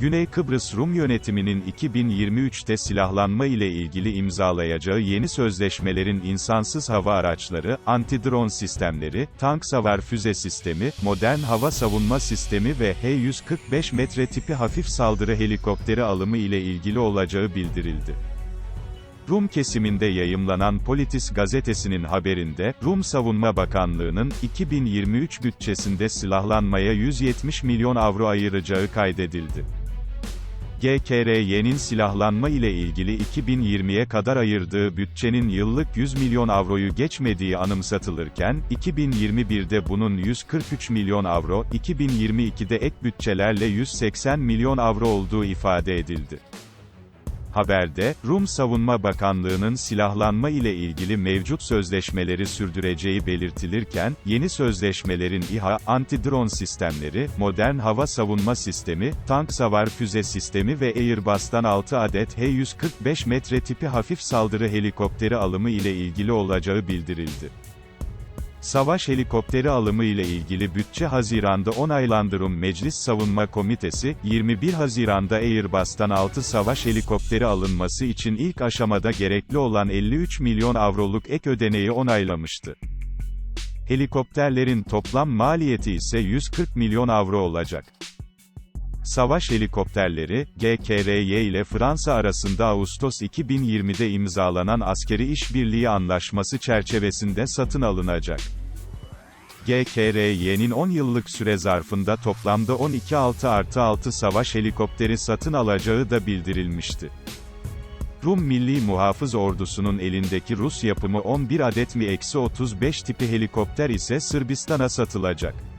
Güney Kıbrıs Rum yönetiminin 2023'te silahlanma ile ilgili imzalayacağı yeni sözleşmelerin insansız hava araçları, anti-drone sistemleri, tank savar füze sistemi, modern hava savunma sistemi ve H-145 metre tipi hafif saldırı helikopteri alımı ile ilgili olacağı bildirildi. Rum kesiminde yayımlanan Politis gazetesinin haberinde, Rum Savunma Bakanlığı'nın, 2023 bütçesinde silahlanmaya 170 milyon avro ayıracağı kaydedildi. GKRY'nin silahlanma ile ilgili 2020'ye kadar ayırdığı bütçenin yıllık 100 milyon avroyu geçmediği anımsatılırken, 2021'de bunun 143 milyon avro, 2022'de ek bütçelerle 180 milyon avro olduğu ifade edildi. Haberde, Rum Savunma Bakanlığı'nın silahlanma ile ilgili mevcut sözleşmeleri sürdüreceği belirtilirken, yeni sözleşmelerin İHA, anti-drone sistemleri, modern hava savunma sistemi, tank savar füze sistemi ve Airbus'tan 6 adet H-145 metre tipi hafif saldırı helikopteri alımı ile ilgili olacağı bildirildi. Savaş helikopteri alımı ile ilgili bütçe Haziran'da onaylandı Rum Meclis Savunma Komitesi, 21 Haziran'da Airbus'tan 6 savaş helikopteri alınması için ilk aşamada gerekli olan 53 milyon avroluk ek ödeneği onaylamıştı. Helikopterlerin toplam maliyeti ise 140 milyon avro olacak. Savaş helikopterleri, GKRY ile Fransa arasında Ağustos 2020'de imzalanan askeri işbirliği anlaşması çerçevesinde satın alınacak. GKRY'nin 10 yıllık süre zarfında toplamda 12 6 artı 6 savaş helikopteri satın alacağı da bildirilmişti. Rum Milli Muhafız Ordusu'nun elindeki Rus yapımı 11 adet Mi-35 tipi helikopter ise Sırbistan'a satılacak.